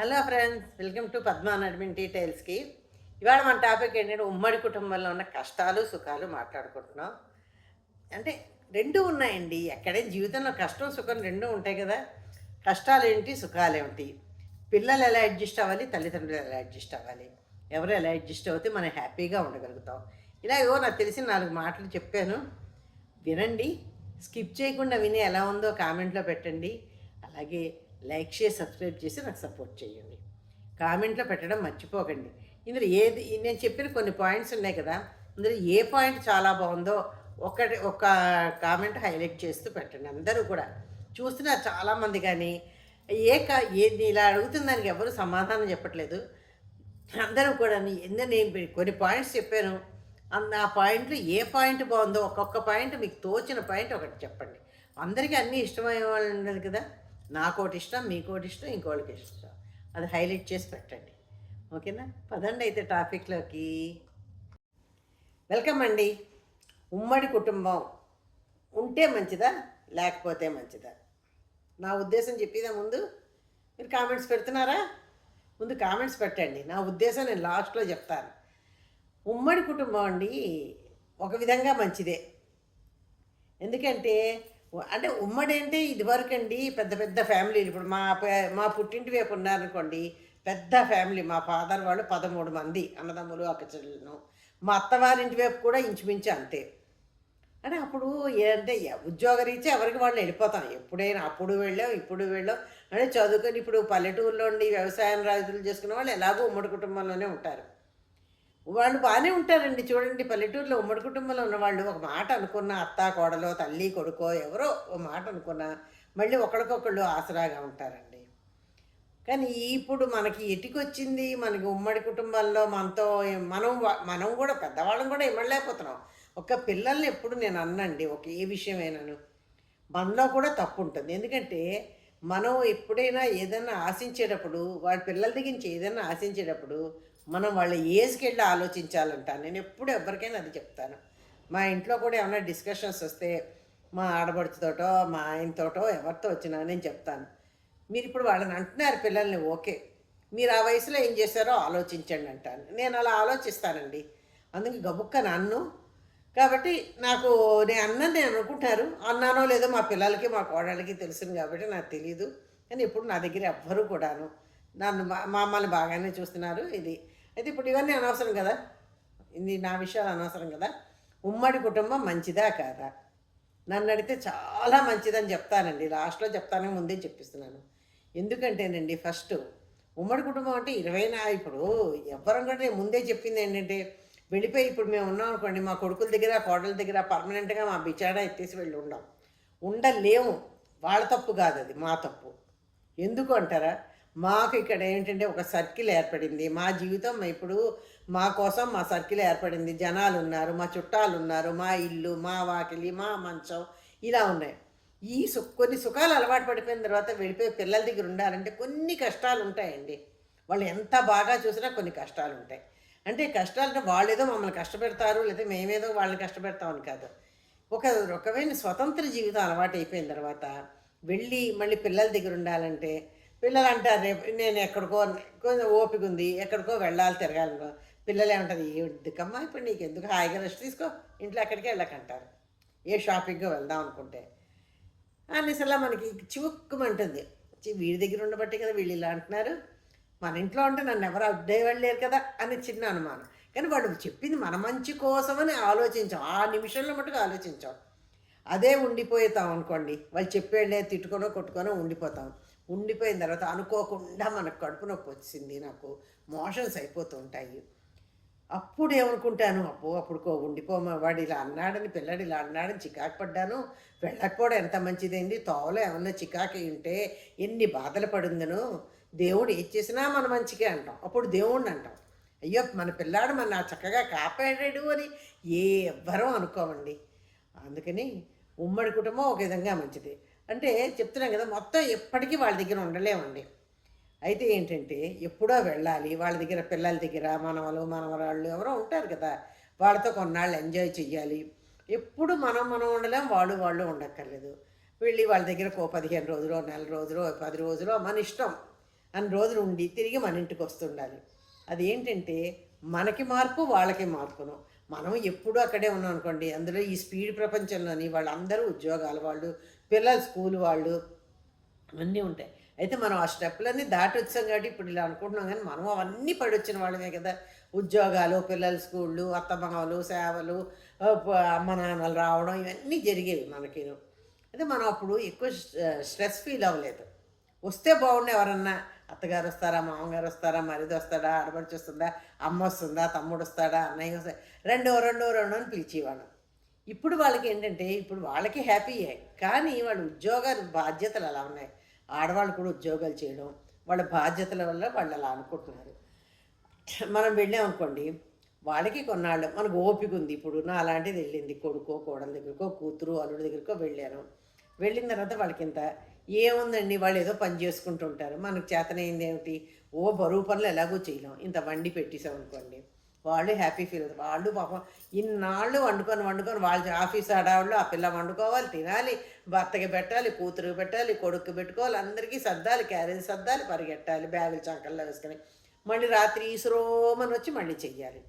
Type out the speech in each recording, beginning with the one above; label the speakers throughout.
Speaker 1: Hello friends welcome to Padma admin డీటెయిల్స్కి ఇవాళ మన topic ఏంటంటే ఉమ్మడి కుటుంబంలో ఉన్న కష్టాలు సుఖాలు మాట్లాడుకుంటున్నాం. అంటే రెండు ఉన్నాయండి. ఎక్కడే జీవితంలో కష్టం సుఖం రెండు ఉంటాయి కదా. కష్టాలు ఏంటి సుఖాలు ఏమిటి? పిల్లలు ఎలా అడ్జస్ట్ అవ్వాలి తల్లిదండ్రులు ఎలా అడ్జస్ట్ అవ్వాలి? ఎవరు ఎలా అడ్జస్ట్ అవుతే మనం హ్యాపీగా ఉండగలుగుతాం? ఇలా ఏవో నాకు తెలిసిన నాలుగు మాటలు చెప్పాను. వినండి. స్కిప్ చేయకుండా విని ఎలా ఉందో కామెంట్లో పెట్టండి. అలాగే లైక్ చేసి సబ్స్క్రైబ్ చేసి నాకు సపోర్ట్ చేయండి. కామెంట్లో పెట్టడం మర్చిపోకండి. ఇందులో ఏది నేను చెప్పిన కొన్ని పాయింట్స్ ఉన్నాయి కదా ఇందులో ఏ పాయింట్ చాలా బాగుందో ఒకటి ఒక కామెంట్ హైలైట్ చేస్తూ పెట్టండి అందరూ కూడా. చూస్తున్నారు చాలామంది కానీ ఏ కా ఏది ఇలా అడుగుతున్న దానికి ఎవరు సమాధానం చెప్పట్లేదు. అందరూ కూడా ఎందు నేను కొన్ని పాయింట్స్ చెప్పాను. అన్న ఆ పాయింట్లు ఏ పాయింట్ బాగుందో ఒక్కొక్క పాయింట్ మీకు తోచిన పాయింట్ ఒకటి చెప్పండి. అందరికీ అన్నీ ఇష్టమయ్యే వాళ్ళు ఉండదు కదా. నాకోటి ఇష్టం మీకోటి ఇష్టం ఇంకోటికి ఇష్టం అది హైలైట్ చేసి పెట్టండి. ఓకేనా? పదండి అయితే టాపిక్లోకి. వెల్కమ్ అండి. ఉమ్మడి కుటుంబం ఉంటే మంచిదా లేకపోతే మంచిదా? నా ఉద్దేశం చెప్పేదా ముందు మీరు కామెంట్స్ పెడుతున్నారా? ముందు కామెంట్స్ పెట్టండి. నా ఉద్దేశం నేను లాస్ట్లో చెప్తాను. ఉమ్మడి కుటుంబం అండి ఒక విధంగా మంచిదే. ఎందుకంటే అంటే ఉమ్మడి అంటే ఇదివరకు అండి పెద్ద పెద్ద ఫ్యామిలీలు. ఇప్పుడు మా మా పుట్టింటి వైపు ఉన్నారనుకోండి పెద్ద ఫ్యామిలీ. మా ఫాదర్ వాళ్ళు పదమూడు మంది అన్నదమ్ములు అక్కచెల్లెలను మా అత్తవారింటి వైపు కూడా ఇంచుమించు అంతే. అంటే అప్పుడు ఏంటంటే ఉద్యోగరీత్యా ఎవరికి వాళ్ళు వెళ్ళిపోతాం. ఎప్పుడైనా అప్పుడు వెళ్ళాం ఇప్పుడు వెళ్ళాం. అంటే చదువుకొని ఇప్పుడు పల్లెటూరులో ఉండి వ్యవసాయం రైతులు చేసుకునే వాళ్ళు ఎలాగో ఉమ్మడి కుటుంబంలోనే ఉంటారు. వాళ్ళు బాగానే ఉంటారండి. చూడండి పల్లెటూరులో ఉమ్మడి కుటుంబంలో ఉన్నవాళ్ళు ఒక మాట అనుకున్న అత్త కోడలో తల్లి కొడుకో ఎవరో ఒక మాట అనుకున్నా మళ్ళీ ఒకరికొకళ్ళు ఆసరాగా ఉంటారండి. కానీ ఇప్పుడు మనకి ఎటుకొచ్చింది? మనకి ఉమ్మడి కుటుంబాల్లో మనతో మనం మనం కూడా పెద్దవాళ్ళం కూడా ఇవ్వలేకపోతున్నాం ఒక పిల్లల్ని ఎప్పుడు నేను అన్నండి ఒక ఏ విషయమైనాను. మనలో కూడా తప్పు ఉంటుంది ఎందుకంటే మనం ఎప్పుడైనా ఏదైనా ఆశించేటప్పుడు వాళ్ళ పిల్లల దగ్గర నుంచి ఏదైనా ఆశించేటప్పుడు మనం వాళ్ళ ఏజ్కి వెళ్ళి ఆలోచించాలంట. నేను ఎప్పుడు ఎవరికైనా అది చెప్తాను. మా ఇంట్లో కూడా ఏమైనా డిస్కషన్స్ వస్తే మా ఆడబడుచుతోటో మా ఆయనతోటో ఎవరితో వచ్చినా నేను చెప్తాను. మీరు ఇప్పుడు వాళ్ళని అంటున్నారు పిల్లల్ని ఓకే. మీరు ఆ వయసులో ఏం చేశారో ఆలోచించండి అంటాను. నేను అలా ఆలోచిస్తానండి. అందుకే గబుక్క నన్ను. కాబట్టి నాకు నేను అన్నది నేను అనుకుంటున్నారు అన్నానో లేదో మా పిల్లలకి మా కోడళ్ళకి తెలుసును కాబట్టి నాకు తెలియదు కానీ ఇప్పుడు నా దగ్గర ఎవ్వరూ కూడాను నన్ను మమ్మల్ని మా అమ్మని బాగానే చూస్తున్నారు. ఇది అయితే ఇప్పుడు ఇవన్నీ అనవసరం కదా? ఇది నా విషయాలు అనవసరం కదా? ఉమ్మడి కుటుంబం మంచిదా కాదా? నన్ను అడిగితే చాలా మంచిదని చెప్తానండి. లాస్ట్లో చెప్తానని ముందే చెప్పిస్తున్నాను. ఎందుకంటేనండి ఫస్ట్ ఉమ్మడి కుటుంబం అంటే ఇరవై నా ఇప్పుడు ఎవ్వరం కూడా ముందే చెప్పింది ఏంటంటే వెళ్ళిపోయి ఇప్పుడు మేము ఉన్నాం అనుకోండి మా కొడుకుల దగ్గర కోడల దగ్గర పర్మనెంట్గా మా బిచాడా ఎత్తేసి వెళ్ళి ఉండాం. ఉండలేము. వాళ్ళ తప్పు కాదు అది మా తప్పు. ఎందుకు అంటారా? మాకు ఇక్కడ ఏంటంటే ఒక సర్కిల్ ఏర్పడింది. మా జీవితం ఇప్పుడు మా కోసం మా సర్కిల్ ఏర్పడింది. జనాలు ఉన్నారు మా చుట్టాలు ఉన్నారు మా ఇల్లు మా వాకిలి మా మంచం ఇలా ఉన్నాయి. ఈ సు కొన్ని సుఖాలు అలవాటు పడిపోయిన తర్వాత వెళ్ళిపోయి పిల్లల దగ్గర ఉండాలంటే కొన్ని కష్టాలు ఉంటాయండి. వాళ్ళు ఎంత బాగా చూసినా కొన్ని కష్టాలు ఉంటాయి. అంటే కష్టాలంటే వాళ్ళు ఏదో మమ్మల్ని కష్టపెడతారు లేదా మేమేదో వాళ్ళని కష్టపెడతామని కాదు. ఒక రకమైన స్వతంత్ర జీవితం అలవాటు అయిపోయిన తర్వాత వెళ్ళి మళ్ళీ పిల్లల దగ్గర ఉండాలంటే పిల్లలు అంటారు రేపు నేను ఎక్కడికో కొంచెం ఓపిక ఉంది ఎక్కడికో వెళ్ళాలి తిరగాలి. పిల్లలు ఏమంటారు ఎందుకమ్మా ఇప్పుడు నీకు ఎందుకు హాయిగా రెస్ట్ తీసుకో ఇంట్లో ఎక్కడికి వెళ్ళకంటారు. ఏ షాపింగ్కి వెళ్దాం అనుకుంటే. అన్నిసలా మనకి చివుక్కుమంటుంది. చి వీడి దగ్గర ఉండబట్టే కదా వీళ్ళు ఇలా అంటున్నారు. మన ఇంట్లో ఉంటే నన్ను ఎవరు అడ్డేవాళ్ళు లేరు కదా అని చిన్న అనుమానం. కానీ వాడు చెప్పింది మన మంచి కోసమని ఆలోచించాం. ఆ నిమిషంలో మటుకు ఆలోచించాం. అదే ఉండిపోతాం అనుకోండి. వాళ్ళు చెప్పేళ్ళే తిట్టుకొనో కొట్టుకొనో ఉండిపోతాం. ఉండిపోయిన తర్వాత అనుకోకుండా మనకు కడుపు నొప్పి వచ్చింది నాకు. మోషన్స్ అయిపోతూ ఉంటాయి అప్పుడు ఏమనుకుంటాను? అప్పు అప్పుడు కో వాడు ఇలా అన్నాడని పిల్లడు ఇలా అన్నాడని చికాకు పడ్డాను. వెళ్ళకపోవడం ఎంత మంచిదైంది తోవలో ఏమన్నా చికాకు ఉంటే ఎన్ని బాధలు పడిందను దేవుడు ఏది చేసినా మన మంచిగా అంటాం. అప్పుడు దేవుణ్ణి అంటాం. అయ్యో మన పిల్లాడు మన చక్కగా కాపాడాడు అని ఏ ఎవ్వరం అనుకోమండి. అందుకని ఉమ్మడి కుటుంబం ఒక విధంగా మంచిది. అంటే చెప్తున్నాం కదా మొత్తం ఎప్పటికీ వాళ్ళ దగ్గర ఉండలేమండి. అయితే ఏంటంటే ఎప్పుడో వెళ్ళాలి వాళ్ళ దగ్గర పిల్లల దగ్గర మనవలు మనవరాళ్ళు ఎవరో ఉంటారు కదా వాళ్ళతో కొన్నాళ్ళు ఎంజాయ్ చెయ్యాలి. ఎప్పుడు మనం మనం ఉండలేం వాళ్ళు వాళ్ళు ఉండక్కర్లేదు. వెళ్ళి వాళ్ళ దగ్గర ఓ పదిహేను రోజులు నెల రోజులు పది రోజులు మన ఇష్టం అన్ని రోజులు ఉండి తిరిగి మన ఇంటికి వస్తుండాలి. అది ఏంటంటే మనకి మార్పు వాళ్ళకి మార్పును. మనం ఎప్పుడూ అక్కడే ఉన్నాం అనుకోండి అందులో ఈ స్పీడ్ ప్రపంచంలోని వాళ్ళందరూ ఉద్యోగాలు వాళ్ళు పిల్లలు స్కూల్ వాళ్ళు అన్నీ ఉంటాయి. అయితే మనం ఆ స్టెప్లన్నీ దాటి వచ్చాం కాబట్టి ఇప్పుడు ఇలా అనుకుంటున్నాం కానీ మనం అవన్నీ పడి వచ్చిన వాళ్ళమే కదా. ఉద్యోగాలు పిల్లల స్కూళ్ళు అత్తమామలు సేవలు అమ్మ నాన్నలు రావడం ఇవన్నీ జరిగేవి మనకి. అయితే మనం అప్పుడు ఎక్కువ స్ట్రెస్ ఫీల్ అవ్వలేదు. వస్తే బాగుండు ఎవరన్నా అత్తగారు వస్తారా మామగారు వస్తారా మరిది వస్తాడా ఆడపడిచి వస్తుందా అమ్మ వస్తుందా తమ్ముడు వస్తాడా అన్నయ్య వస్తా రెండో రెండో రెండో అని పిలిచేవాళ్ళం. ఇప్పుడు వాళ్ళకి ఏంటంటే ఇప్పుడు వాళ్ళకి హ్యాపీయే. కానీ వాళ్ళ ఉద్యోగాలు బాధ్యతలు అలా ఉన్నాయి. ఆడవాళ్ళు కూడా ఉద్యోగాలు చేయడం వాళ్ళ బాధ్యతల వల్ల వాళ్ళు అలా అనుకుంటున్నారు. మనం వెళ్ళాం అనుకోండి వాళ్ళకి కొన్నాళ్ళు మనకు ఓపిక ఉంది. ఇప్పుడు నా అలాంటిది వెళ్ళింది కొడుకో కోడల దగ్గరకో కూతురు అల్లుడి దగ్గరకో వెళ్ళాను. వెళ్ళిన తర్వాత వాళ్ళకి ఇంత ఏముందండి? వాళ్ళు ఏదో పని చేసుకుంటుంటారు మనకు చేతనైంది ఏమిటి? ఓ బరువు పనులు ఎలాగో చేయలేం. ఇంత వండి పెట్టేసాం అనుకోండి వాళ్ళు హ్యాపీ ఫీల్ అవుతారు. వాళ్ళు పాపం ఇన్నాళ్ళు వండుకొని వండుకొని వాళ్ళ ఆఫీస్ ఆడవాళ్ళు ఆ పిల్ల వండుకోవాలి తినాలి భర్తకి పెట్టాలి కూతురుకి పెట్టాలి కొడుకు పెట్టుకోవాలి అందరికీ సర్దాలి క్యారేజ్ సర్దాలి పరిగెట్టాలి బ్యాగులు చంకల్లో వేసుకొని. మళ్ళీ రాత్రి ఈశ్వరోమని వచ్చి మళ్ళీ చెయ్యాలి.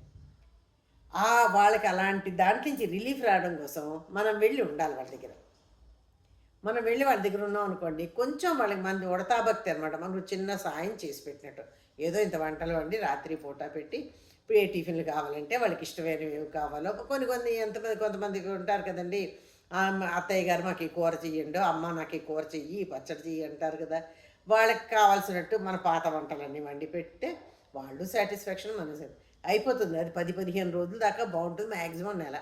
Speaker 1: ఆ వాళ్ళకి అలాంటి దాంట్లో నుంచి రిలీఫ్ రావడం కోసం మనం వెళ్ళి ఉండాలి వాళ్ళ దగ్గర. మనం వెళ్ళి వాళ్ళ దగ్గర ఉన్నాం అనుకోండి కొంచెం వాళ్ళకి మంది ఉడతాభక్తి అనమాట మనకు చిన్న సాయం చేసి పెట్టినట్టు. ఏదో ఇంత వంటలు వండి రాత్రి పూట పెట్టి ఏ టిఫిన్లు కావాలంటే వాళ్ళకి ఇష్టమైనవి కావాలో. కొన్ని కొన్ని ఎంతమంది కొంతమందికి ఉంటారు కదండి. అత్తయ్య గారు మాకు ఈ కూర చెయ్యండు అమ్మ నాకు ఈ కూర చెయ్యి పచ్చడి చెయ్యి అంటారు కదా. వాళ్ళకి కావాల్సినట్టు మన పాత వంటలన్నీ వండి పెడితే వాళ్ళు సాటిస్ఫాక్షన్ మన అయిపోతుంది. అది పది పదిహేను రోజుల దాకా బాగుంటుంది మ్యాక్సిమం నెల.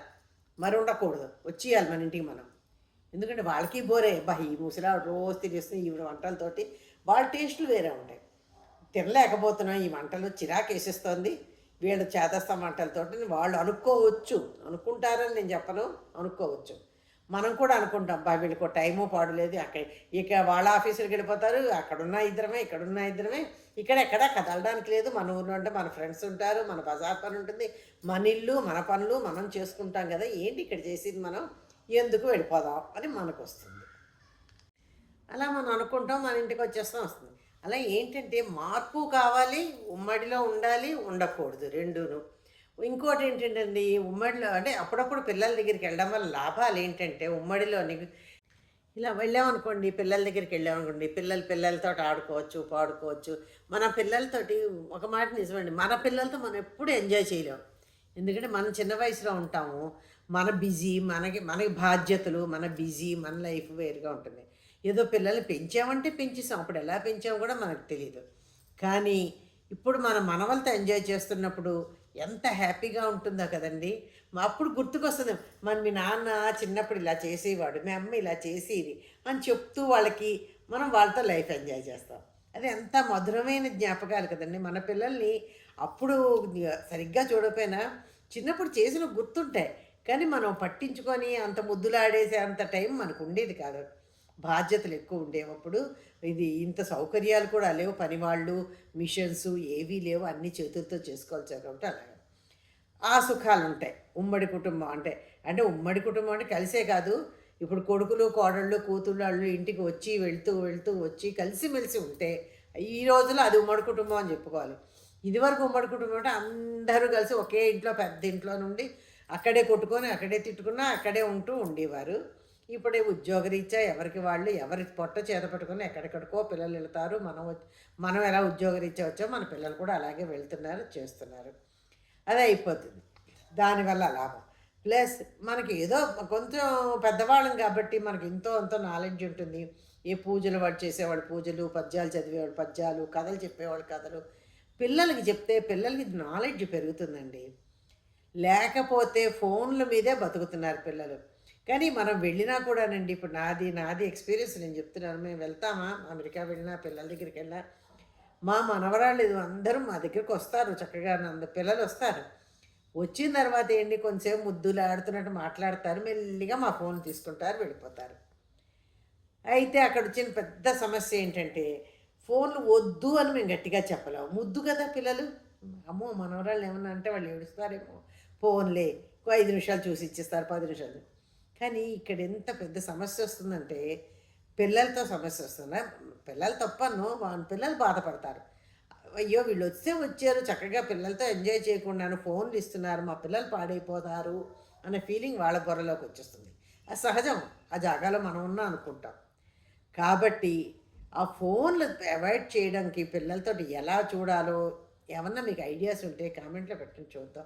Speaker 1: మరి ఉండకూడదు. వచ్చేయాలి మన ఇంటికి మనం. ఎందుకంటే వాళ్ళకి బోరే. బా ఈ ముసలా రోజు తినేస్తుంది ఈ వంటలతోటి వాళ్ళ టేస్టులు వేరే ఉంటాయి. తినలేకపోతున్నాం ఈ వంటలు చిరాకు వేసేస్తోంది వీళ్ళ చేతస్థ మంటలతో వాళ్ళు అనుకోవచ్చు. అనుకుంటారని నేను చెప్పను. అనుకోవచ్చు. మనం కూడా అనుకుంటాం బా వీళ్ళకి టైము పాడులేదు అక్కడ ఇక వాళ్ళ ఆఫీసులకు వెళ్ళిపోతారు. అక్కడున్న ఇద్దరమే ఇక్కడున్న ఇద్దరమే. ఇక్కడ ఎక్కడ కదలడానికి లేదు. మన ఊర్లో అంటే మన ఫ్రెండ్స్ ఉంటారు మన బజార్ పని ఉంటుంది. మన ఇల్లు మన పనులు మనం చేసుకుంటాం కదా. ఏంటి ఇక్కడ చేసింది మనం? ఎందుకు వెళ్ళిపోదాం? అని మనకు వస్తుంది. అలా మనం అనుకుంటాం మన ఇంటికి వచ్చేస్తాం వస్తుంది. అలా ఏంటంటే మార్పు కావాలి ఉమ్మడిలో ఉండాలి ఉండకూడదు రెండును. ఇంకోటి ఏంటంటే ఉమ్మడిలో అంటే అప్పుడప్పుడు పిల్లల దగ్గరికి వెళ్ళడం వల్ల లాభాలు ఏంటంటే ఉమ్మడిలో ఇలా వెళ్ళామనుకోండి పిల్లల దగ్గరికి వెళ్ళామనుకోండి పిల్లలు పిల్లలతో ఆడుకోవచ్చు పాడుకోవచ్చు. మన పిల్లలతోటి ఒక మాట నిజమండి మన పిల్లలతో మనం ఎప్పుడు ఎంజాయ్ చేయలేం. ఎందుకంటే మనం చిన్న వయసులో ఉంటాము మన బిజీ మనకి మనకి బాధ్యతలు మన బిజీ మన లైఫ్ వేరుగా ఉంటుంది. ఏదో పిల్లల్ని పెంచామంటే పెంచేసాం. అప్పుడు ఎలా పెంచామో కూడా మనకు తెలియదు కానీ ఇప్పుడు మన మనవలతో ఎంజాయ్ చేస్తున్నప్పుడు ఎంత హ్యాపీగా ఉంటుందో కదండి. అప్పుడు గుర్తుకొస్తుంది మన మీ నాన్న చిన్నప్పుడు ఇలా చేసేవాడు మీ అమ్మ ఇలా చేసేది అని చెప్తూ వాళ్ళకి మనం వాళ్ళతో లైఫ్ ఎంజాయ్ చేస్తాం. అది ఎంత మధురమైన జ్ఞాపకాలు కదండి. మన పిల్లల్ని అప్పుడు సరిగ్గా చూడకపోయినా చిన్నప్పుడు చేసిన గుర్తుంటాయి. కానీ మనం పట్టించుకొని అంత ముద్దులాడేసే అంత టైం మనకు ఉండేది కాదు. బాధ్యతలు ఎక్కువ ఉండేవప్పుడు ఇది ఇంత సౌకర్యాలు కూడా లేవు. పనివాళ్ళు మిషన్స్ ఏవీ లేవు. అన్ని చేతులతో చేసుకోవాల్సి కాబట్టి అలాగే. ఆ సుఖాలు ఉంటాయి. ఉమ్మడి కుటుంబం అంటే అంటే ఉమ్మడి కుటుంబం అంటే కలిసే కాదు. ఇప్పుడు కొడుకులు కోడళ్ళు కూతుళ్ళు ఇంటికి వచ్చి వెళ్తూ వెళ్తూ వచ్చి కలిసిమెలిసి ఉంటే ఈ రోజులో అది ఉమ్మడి కుటుంబం అని చెప్పుకోవాలి. ఇదివరకు ఉమ్మడి కుటుంబం అంటే అందరూ కలిసి ఒకే ఇంట్లో పెద్ద ఇంట్లో నుండి అక్కడే కొట్టుకొని అక్కడే తిట్టుకున్నా అక్కడే ఉంటూ ఉండేవారు. ఇప్పుడే ఉద్యోగరీత్యా ఎవరికి వాళ్ళు ఎవరి పొట్ట చేత పట్టుకొని ఎక్కడెక్కడికో పిల్లలు వెళ్తారు. మనం మనం ఎలా ఉద్యోగరీత్యా వచ్చామో మన పిల్లలు కూడా అలాగే వెళ్తున్నారు చేస్తున్నారు. అది అయిపోతుంది. దానివల్ల లాభం. ప్లస్ మనకి ఏదో కొంచెం పెద్దవాళ్ళం కాబట్టి మనకి ఎంతో ఎంతో నాలెడ్జ్ ఉంటుంది. ఏ పూజలు వాడు చేసేవాడు పూజలు పద్యాలు చదివేవాడు పద్యాలు కథలు చెప్పేవాళ్ళు కథలు. పిల్లలకి చెప్తే పిల్లలకి నాలెడ్జ్ పెరుగుతుందండి. లేకపోతే ఫోన్ల మీదే బతుకుతున్నారు పిల్లలు. కానీ మనం వెళ్ళినా కూడానండి ఇప్పుడు నాది నాది ఎక్స్పీరియన్స్ నేను చెప్తున్నాను. మేము వెళ్తామా? అమెరికా వెళ్ళినా పిల్లల దగ్గరికి వెళ్ళా మా మనవరాళ్ళు అందరూ మా దగ్గరికి వస్తారు చక్కగా అంద పిల్లలు వస్తారు. వచ్చిన తర్వాత ఏంటి కొంచెంసేపు ముద్దులు ఆడుతున్నట్టు మాట్లాడతారు మెల్లిగా మా ఫోన్ తీసుకుంటారు వెళ్ళిపోతారు. అయితే అక్కడ వచ్చిన పెద్ద సమస్య ఏంటంటే ఫోన్లు వద్దు అని మేము గట్టిగా చెప్పలేము. ముద్దు కదా పిల్లలు? అమ్మో మనవరాళ్ళు ఏమన్నా అంటే వాళ్ళు ఏడుస్తారేమో. ఫోన్లే ఐదు నిమిషాలు చూసి ఇచ్చేస్తారు పది నిమిషాలు. కానీ ఇక్కడ ఎంత పెద్ద సమస్య వస్తుందంటే పిల్లలతో సమస్య వస్తుంది? పిల్లలు తప్పను వాళ్ళ పిల్లలు బాధపడతారు. అయ్యో వీళ్ళు వస్తే వచ్చారు చక్కగా పిల్లలతో ఎంజాయ్ చేయకుండా ఫోన్లు ఇస్తున్నారు మా పిల్లలు పాడైపోతారు అనే ఫీలింగ్ వాళ్ళ బుర్రలోకి వచ్చేస్తుంది. అది సహజం ఆ జాగాలో మనం ఉన్నాం అనుకుంటాం. కాబట్టి ఆ ఫోన్లు అవాయిడ్ చేయడానికి పిల్లలతో ఎలా చూడాలో ఏమన్నా మీకు ఐడియాస్ ఉంటే కామెంట్లో పెట్టండి చూద్దాం.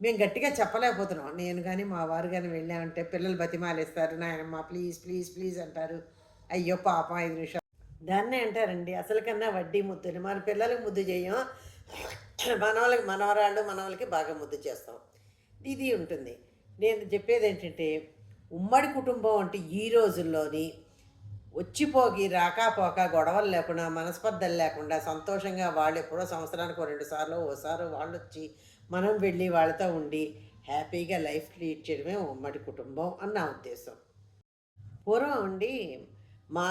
Speaker 1: మేము గట్టిగా చెప్పలేకపోతున్నాం. నేను కానీ మా వారు కానీ వెళ్ళామంటే పిల్లలు బతిమాలేస్తారు. నాయనమ్మ ప్లీజ్ ప్లీజ్ ప్లీజ్ అంటారు. అయ్యో పాపం ఐదు నిమిషాలు. దాన్నే అంటారండి. అసలు కన్నా వడ్డీ ముద్దులు మన పిల్లలకు ముద్దు చేయం. మనవాళ్ళకి మనవరాళ్ళు మనవాళ్ళకి బాగా ముద్దు చేస్తాం. ఇది ఉంటుంది. నేను చెప్పేది ఏంటంటే ఉమ్మడి కుటుంబం అంటే ఈ రోజుల్లోని వచ్చిపోగి రాకపోక గొడవలు లేకుండా మనస్పర్ధలు లేకుండా సంతోషంగా వాళ్ళు ఎప్పుడో సంవత్సరానికి రెండు సార్లు ఓసారి వాళ్ళు వచ్చి మనం వెళ్ళి వాళ్ళతో ఉండి హ్యాపీగా లైఫ్ లీడ్ చేయడమే ఉమ్మడి కుటుంబం అని నా ఉద్దేశం. పూర్వం ఉండి మా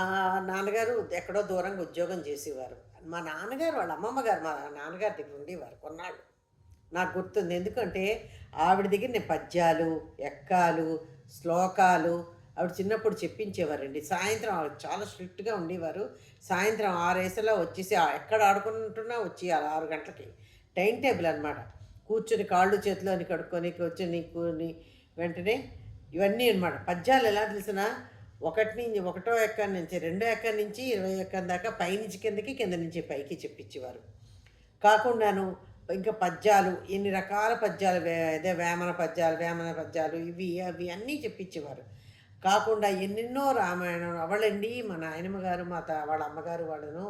Speaker 1: నాన్నగారు ఎక్కడో దూరంగా ఉద్యోగం చేసేవారు. మా నాన్నగారు వాళ్ళ అమ్మమ్మ గారు మా నాన్నగారి దగ్గర ఉండేవారు కొన్నాళ్ళు. నాకు గుర్తుంది ఎందుకంటే ఆవిడ దగ్గర నేను పద్యాలు ఎక్కాలు శ్లోకాలు ఆవిడ చిన్నప్పుడు చెప్పించేవారండి. సాయంత్రం ఆవిడ చాలా స్ట్రిక్ట్గా ఉండేవారు. సాయంత్రం ఆరేసలో వచ్చేసి ఎక్కడ ఆడుకుంటున్నా వచ్చి అలా ఆరు గంటలకి టైం టేబుల్ అనమాట కూర్చొని కాళ్ళు చేతిలోని కడుక్కొని కూర్చొని కూని వెంటనే ఇవన్నీ అనమాట పద్యాలు ఎలా తెలిసిన? ఒకటి నుంచి ఒకటో ఎక్కడి నుంచి రెండో ఎక్కడి నుంచి ఇరవై ఎక్కడి దాకా పైనుంచి కిందకి కింద నుంచి పైకి చెప్పించేవారు కాకుండాను ఇంకా పద్యాలు ఎన్ని రకాల పద్యాలు వే- అదే వేమన పద్యాలు వేమన పద్యాలు ఇవి అవి అన్నీ చెప్పించేవారు కాకుండా ఎన్నెన్నో రామాయణం అవళండి మా నాయనమ్మ గారు మా తా వాళ్ళ అమ్మగారు వాళ్ళను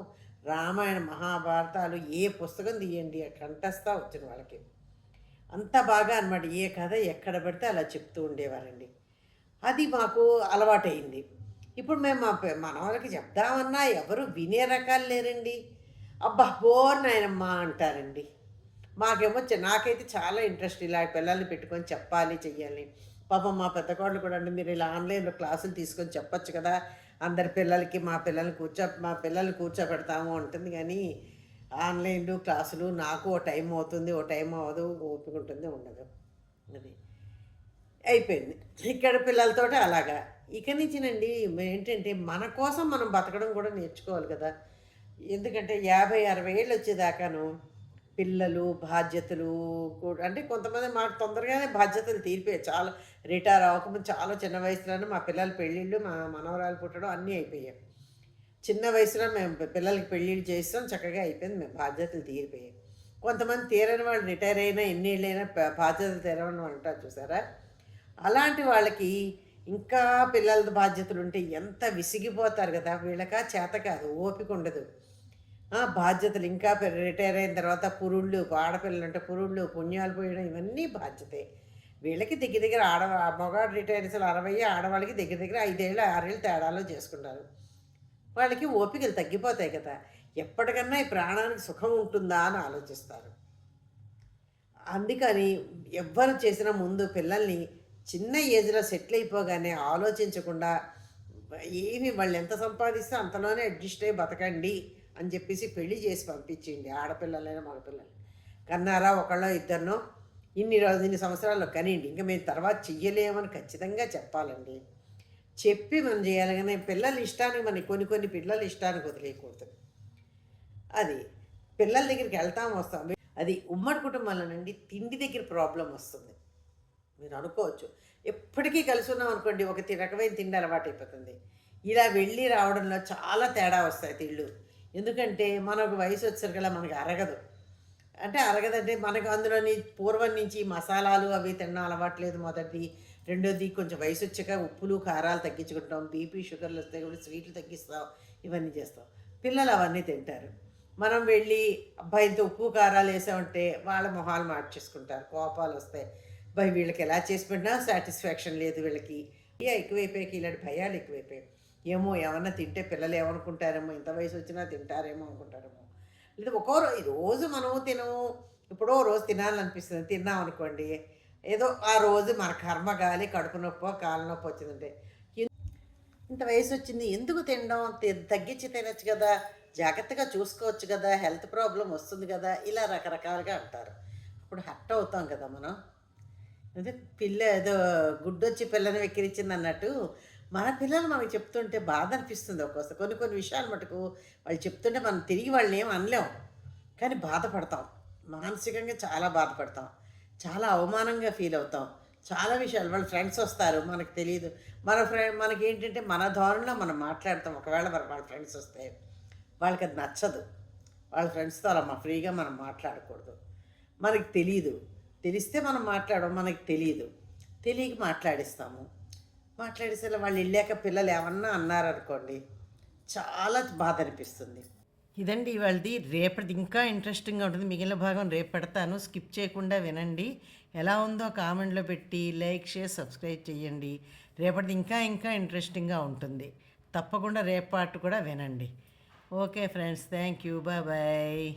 Speaker 1: రామాయణ మహాభారతాలు ఏ పుస్తకం తీయండి కంటస్తా వచ్చిన వాళ్ళకి. అంత బాగా అనమాట ఏ కథ ఎక్కడ పడితే అలా చెప్తూ ఉండేవారండి. అది మాకు అలవాటైంది ఇప్పుడు మేము మా మనవాళ్ళకి చెప్దామన్నా ఎవరు వినే రకాలు లేరండి. అబ్బా బోర్ నాయనమ్మా అంటారండి. మాకేమో నాకైతే చాలా ఇంట్రెస్ట్ ఇలా పిల్లల్ని పెట్టుకొని చెప్పాలి చెయ్యాలి. పాపం మా పెద్ద కోడలు కూడా అండి మీరు ఇలా ఆన్లైన్లో క్లాసులు తీసుకొని చెప్పొచ్చు కదా. అందరి పిల్లలకి మా పిల్లల్ని కూర్చో మా పిల్లల్ని కూర్చోబెడతాము ఉంటుంది కానీ ఆన్లైన్లు క్లాసులు నాకు ఓ టైం అవుతుంది ఓ టైం అవ్వదు ఓపిక ఉంటుంది ఉండదు. అది అయిపోయింది. ఇక్కడ పిల్లలతో అలాగా. ఇక నుంచినండి ఏంటంటే మన కోసం మనం బతకడం కూడా నేర్చుకోవాలి కదా. ఎందుకంటే యాభై అరవై ఏళ్ళు వచ్చేదాకాను పిల్లలు బాధ్యతలు కూడా అంటే కొంతమంది మాకు తొందరగానే బాధ్యతలు తీరిపోయాయి. చాలా రిటైర్ అవ్వకముందు చాలా చిన్న వయసులోనే మా పిల్లల పెళ్ళిళ్ళు మా మనవరాలు పుట్టడం అన్నీ అయిపోయాయి. చిన్న వయసులో మేము పిల్లలకి పెళ్ళిళ్ళు చేస్తాం చక్కగా అయిపోయింది మేము బాధ్యతలు తీరిపోయాయి. కొంతమంది తీరని వాళ్ళు రిటైర్ అయినా ఎన్ని ఏళ్ళైనా బాధ్యతలు తీరని వాళ్ళు ఉంటారు చూసారా? అలాంటి వాళ్ళకి ఇంకా పిల్లల బాధ్యతలు ఉంటే ఎంత విసిగిపోతారు కదా వీళ్ళకా చేత కాదు ఓపిక ఉండదు. బాధ్యతలు ఇంకా రిటైర్ అయిన తర్వాత పురుళ్ళు ఆడపిల్లలు అంటే పురుళ్ళు పుణ్యాలు పోయడం ఇవన్నీ బాధ్యతే. వీళ్ళకి దగ్గర దగ్గర ఆడ మగాడు రిటైర్ అసలు అరవై ఆడవాళ్ళకి దగ్గర దగ్గర ఐదేళ్ళు ఆరేళ్ళు తేడాలో చేసుకుంటారు. వాళ్ళకి ఓపికలు తగ్గిపోతాయి కదా. ఎప్పటికన్నా ఈ ప్రాణానికి సుఖం ఉంటుందా అని ఆలోచిస్తారు. అందుకని ఎవ్వరు చేసిన ముందు పిల్లల్ని చిన్న ఏజ్లో సెటిల్ అయిపోగానే ఆలోచించకుండా ఏమి వాళ్ళు ఎంత సంపాదిస్తే అంతలోనే అడ్జస్ట్ అయ్యి బతకండి అని చెప్పేసి పెళ్ళి చేసి పంపించింది ఆడపిల్లలైనా మగపిల్లలు. కన్నారా ఒకళ్ళో ఇద్దరినో ఇన్ని రోజు ఇన్ని సంవత్సరాల్లో కనియండి ఇంకా మేము తర్వాత చెయ్యలేమని ఖచ్చితంగా చెప్పాలండి. చెప్పి మనం చేయాలి కానీ పిల్లల ఇష్టానికి మనకి కొన్ని కొన్ని పిల్లల ఇష్టానికి వదిలేయకూడదు. అది పిల్లల దగ్గరికి వెళ్తాం వస్తాం. అది ఉమ్మడి కుటుంబాల నుండి తిండి దగ్గర ప్రాబ్లం వస్తుంది. మీరు అనుకోవచ్చు. ఎప్పటికీ కలిసి ఉన్నాం అనుకోండి ఒక రకమైన తిండి అలవాటు అయిపోతుంది. ఇలా వెళ్ళి రావడంలో చాలా తేడా వస్తాయి తిళ్ళు. ఎందుకంటే మనకు వయసు వచ్చేసరికల్లా మనకు అరగదు. అంటే అరగదంటే మనకు అందులోని పూర్వం నుంచి మసాలాలు అవి తిన్న అలవాట్లేదు మొదటి రెండోది కొంచెం వయసు వచ్చాక ఉప్పులు కారాలు తగ్గించుకుంటాం బీపీ షుగర్లు వస్తాయి కూడా స్వీట్లు తగ్గిస్తాం ఇవన్నీ చేస్తాం. పిల్లలు అవన్నీ తింటారు. మనం వెళ్ళి అబ్బాయితో ఉప్పు కారాలు వేసామంటే వాళ్ళ మొహాలు మార్చేసుకుంటారు. కోపాలు వస్తాయి అబ్బాయి వీళ్ళకి ఎలా చేసి పెట్టినా సాటిస్ఫాక్షన్ లేదు వీళ్ళకి. ఇక ఎక్కువైపోయాయి ఇలాంటి భయాలు ఎక్కువైపోయాయి. ఏమో ఏమన్నా తింటే పిల్లలు ఏమనుకుంటారేమో ఇంత వయసు వచ్చినా తింటారేమో అనుకుంటారేమో. లేదా ఒక్కో ఈ రోజు మనము తినము ఎప్పుడో రోజు తినాలనిపిస్తుంది. తిన్నాం అనుకోండి ఏదో ఆ రోజు మన కర్మ గాలి కడుపు నొప్పో కాళ్ళ నొప్పి వచ్చిందంటే. ఇంత వయసు వచ్చింది ఎందుకు తినడం? తగ్గించి తినచ్చు కదా జాగ్రత్తగా చూసుకోవచ్చు కదా హెల్త్ ప్రాబ్లం వస్తుంది కదా ఇలా రకరకాలుగా అంటారు. అప్పుడు హట్ అవుతాం కదా మనం. అదే పిల్ల ఏదో గుడ్డొచ్చి పిల్లని వెక్కిరించింది అన్నట్టు మన పిల్లలు మనకు చెప్తుంటే బాధ అనిపిస్తుంది ఒక్కోసారి కొన్ని కొన్ని విషయాలు మటుకు వాళ్ళు చెప్తుంటే మనం తిరిగి వాళ్ళని ఏం అనలేం. కానీ బాధపడతాం. మానసికంగా చాలా బాధపడతాం. చాలా అవమానంగా ఫీల్ అవుతాం. చాలా విషయాలు వాళ్ళ ఫ్రెండ్స్ వస్తారు మనకు తెలియదు మన ఫ్రెండ్ మనకి ఏంటంటే మన ధోరణిలో మనం మాట్లాడతాం. ఒకవేళ మరి వాళ్ళ ఫ్రెండ్స్ వస్తే వాళ్ళకి అది నచ్చదు. వాళ్ళ ఫ్రెండ్స్తో అలా మా ఫ్రీగా మనం మాట్లాడకూడదు. మనకి తెలియదు తెలిస్తే మనం మాట్లాడడం మనకి తెలియదు తెలియక మాట్లాడిస్తాము. మాట్లాడేసరి వాళ్ళు వెళ్ళాక పిల్లలు ఏమన్నా అన్నారనుకోండి చాలా బాధ అనిపిస్తుంది. ఇదండి ఇవాళది. రేపటిది ఇంకా ఇంట్రెస్టింగ్గా ఉంటుంది. మిగిలిన భాగం రేపు పెడతాను. స్కిప్ చేయకుండా వినండి. ఎలా ఉందో కామెంట్లో పెట్టి లైక్ షేర్ సబ్స్క్రైబ్ చేయండి. రేపటిది ఇంకా ఇంకా ఇంట్రెస్టింగ్గా ఉంటుంది. తప్పకుండా రేపు పాటు కూడా వినండి. Okay friends. Thank you. Bye bye.